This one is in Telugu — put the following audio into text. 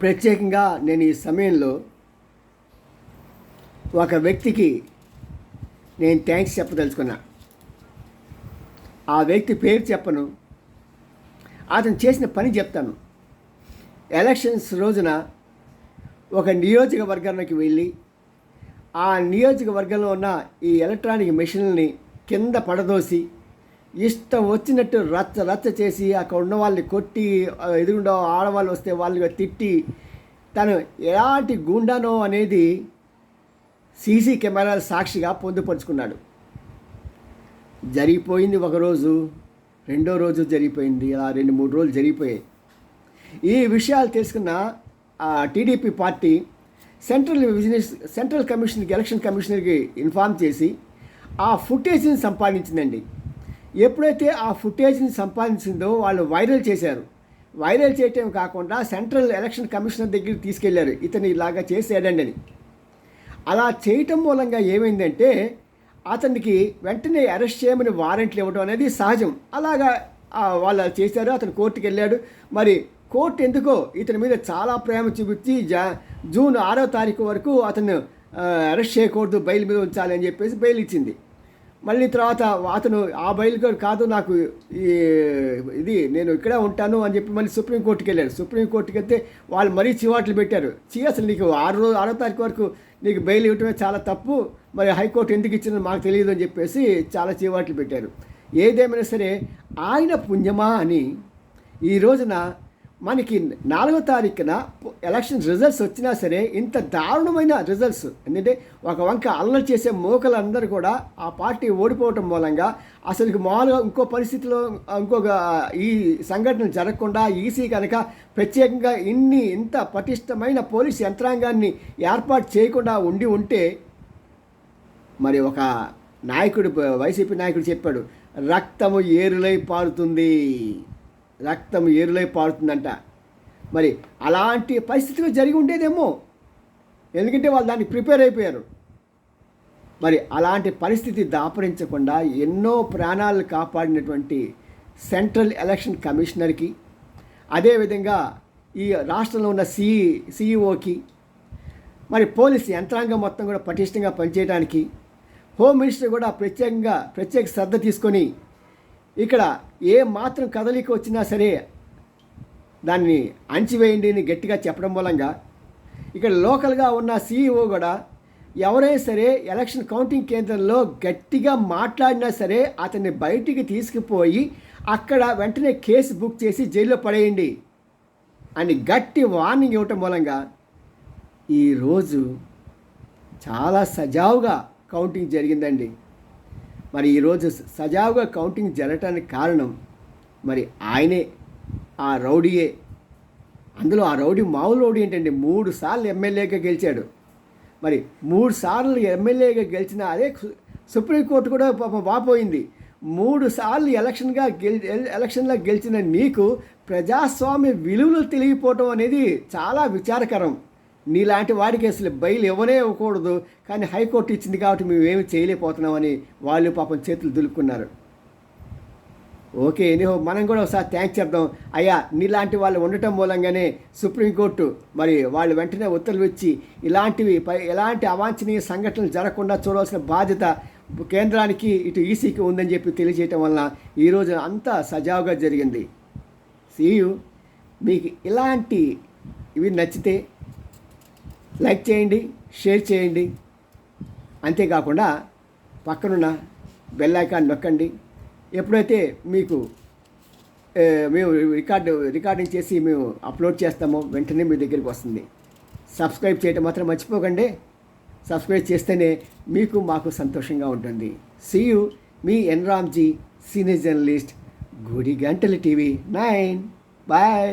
ప్రత్యేకంగా నేను ఈ సమయంలో ఒక వ్యక్తికి నేను థ్యాంక్స్ చెప్పదలుచుకున్నా. ఆ వ్యక్తి పేరు చెప్పను. అతను చేసిన పని చెప్తాను. ఎలక్షన్స్ రోజున ఒక నియోజకవర్గానికి వెళ్ళి ఆ నియోజకవర్గంలో ఉన్న ఈ ఎలక్ట్రానిక్ మెషిన్ని కింద పడదోసి ఇష్టం వచ్చినట్టు రచ్చ రచ్చ చేసి అక్కడ ఉన్న వాళ్ళని కొట్టి ఎదురుండో ఆడవాళ్ళు వస్తే వాళ్ళని తిట్టి తను ఎలాంటి గుండానో అనేది సీసీ కెమెరాల సాక్షిగా పొందుపరుచుకున్నాడు. జరిగిపోయింది ఒకరోజు రెండో రోజు జరిగిపోయింది అలా రెండు మూడు రోజులు జరిగిపోయాయి. ఈ విషయాలు తెలుసుకున్న ఆ TDP party central business central కమిషన్కి ఎలక్షన్ కమిషనర్కి ఇన్ఫామ్ చేసి ఆ ఫుటేజ్ని సంపాదించిందండి. ఎప్పుడైతే ఆ ఫుటేజ్ని సంపాదించిందో వాళ్ళు వైరల్ చేశారు. వైరల్ చేయటం కాకుండా సెంట్రల్ ఎలక్షన్ కమిషనర్ దగ్గరికి తీసుకెళ్ళారు. ఇతను ఇలాగా చేసాడండి అని. అలా చేయటం మూలంగా ఏమైందంటే అతనికి వెంటనే అరెస్ట్ చేయమని వారెంట్లు ఇవ్వడం అనేది సహజం. అలాగా వాళ్ళు చేశారు. అతను కోర్టుకి వెళ్ళాడు. మరి కోర్టు ఎందుకో ఇతని మీద చాలా ప్రేమ చూపించి జా జూన్ ఆరో తారీఖు వరకు అతను అరెస్ట్ చేయకూడదు బెయిల్ మీద ఉంచాలి అని చెప్పేసి బెయిల్ ఇచ్చింది. మళ్ళీ తర్వాత అతను ఆ బయలు కాదు నాకు ఈ ఇది నేను ఇక్కడే ఉంటాను అని చెప్పి మళ్ళీ సుప్రీంకోర్టుకి వెళ్ళాడు. సుప్రీంకోర్టుకి వెళ్తే వాళ్ళు మరీ చివాట్లు పెట్టారు. చీ అసలు నీకు ఆరు రోజు ఆరో తారీఖు వరకు నీకు బెయిల్ ఇవ్వటమే చాలా తప్పు. మరి హైకోర్టు ఎందుకు ఇచ్చిందో మాకు తెలియదు అని చెప్పేసి చాలా చివాట్లు పెట్టారు. ఏదేమైనా సరే ఆయన పుణ్యమా అని ఈ రోజున మనకి నాలుగో తారీఖున ఎలక్షన్ రిజల్ట్స్ వచ్చినా సరే ఇంత దారుణమైన రిజల్ట్స్. ఎందుకంటే ఒక వంక అల్లరి చేసే మూకలందరూ కూడా ఆ పార్టీ ఓడిపోవటం మూలంగా అసలు మామూలుగా ఇంకో పరిస్థితిలో ఇంకొక ఈ సంఘటన జరగకుండా ఈసీ కనుక ప్రత్యేకంగా ఇన్ని ఇంత పటిష్టమైన పోలీస్ యంత్రాంగాన్ని ఏర్పాటు చేయకుండా ఉండి ఉంటే మరి ఒక నాయకుడు వైసీపీ నాయకుడు చెప్పాడు రక్తము ఏరులై పారుతుంది. రక్తం ఏరులై పారుతుందంట. మరి అలాంటి పరిస్థితిలో జరిగి ఉండేదేమో. ఎందుకంటే వాళ్ళు దానికి ప్రిపేర్ అయిపోయారు. మరి అలాంటి పరిస్థితి దాపరించకుండా ఎన్నో ప్రాణాలు కాపాడినటువంటి సెంట్రల్ ఎలక్షన్ కమిషనర్కి అదేవిధంగా ఈ రాష్ట్రంలో ఉన్న సిఈ సిఈఓకి మరి పోలీస్ యంత్రాంగం మొత్తం కూడా పటిష్టంగా పనిచేయడానికి హోమ్ మినిస్టర్ కూడా ప్రత్యేకంగా ప్రత్యేక శ్రద్ధ తీసుకొని ఇక్కడ ఏ మాత్రం కదలిక వచ్చినా సరే దాన్ని అణచివేయండి అని గట్టిగా చెప్పడం మూలంగా ఇక్కడ లోకల్గా ఉన్న సీఈఓ కూడా ఎవరైనా సరే ఎలక్షన్ కౌంటింగ్ కేంద్రంలో గట్టిగా మాట్లాడినా సరే అతన్ని బయటికి తీసుకుపోయి అక్కడ వెంటనే కేసు బుక్ చేసి జైల్లో పడేయండి అని గట్టి వార్నింగ్ ఇవ్వటం మూలంగా ఈరోజు చాలా సజావుగా కౌంటింగ్ జరిగిందండి. మరి ఈరోజు సజావుగా కౌంటింగ్ జరగటానికి కారణం మరి ఆయనే ఆ రౌడీయే. అందులో ఆ రౌడీ మామూలు రౌడీ ఏంటండి? మూడు సార్లు ఎమ్మెల్యేగా గెలిచాడు. మరి మూడు సార్లు ఎమ్మెల్యేగా గెలిచిన అదే సుప్రీంకోర్టు కూడా పాపం వాపోయింది. మూడు సార్లు ఎలక్షన్గా గెలి ఎలక్షన్లో గెలిచిన నీకు ప్రజాస్వామ్య విలువలు తెలియపోవటం అనేది చాలా విచారకరం. నీలాంటి వాడికి అసలు బయలు ఇవ్వనే ఇవ్వకూడదు కానీ హైకోర్టు ఇచ్చింది కాబట్టి మేము ఏమి చేయలేకపోతున్నామని వాళ్ళు పాపం చేతులు దులుపుకున్నారు. ఓకే ఎనీహో మనం కూడా ఒకసారి థ్యాంక్స్ చెప్దాం. అయ్యా నీలాంటి వాళ్ళు ఉండటం మూలంగానే సుప్రీంకోర్టు మరి వాళ్ళు వెంటనే ఉత్తర్వులు ఇచ్చి ఇలాంటివి పై ఎలాంటి అవాంఛనీయ సంఘటనలు జరగకుండా చూడవలసిన బాధ్యత కేంద్రానికి ఇటు ఈసీకి ఉందని చెప్పి తెలియజేయటం వలన ఈరోజు అంతా సజావుగా జరిగింది. సీయు మీకు ఇలాంటి ఇవి నచ్చితే లైక్ చేయండి షేర్ చేయండి. అంతేకాకుండా పక్కనున్న బెల్ ఐకాన్ నొక్కండి. ఎప్పుడైతే మీకు మేము రికార్డు రికార్డింగ్ చేసి మేము అప్లోడ్ చేస్తామో వెంటనే మీ దగ్గరికి వస్తుంది. సబ్స్క్రైబ్ చేయటం మాత్రం మర్చిపోకండి. సబ్స్క్రైబ్ చేస్తేనే మీకు మాకు సంతోషంగా ఉంటుంది. సియు మీ ఎన్రామ్జీ సీనియర్ జర్నలిస్ట్ గుడి గంటల టీవీ నైన్. బాయ్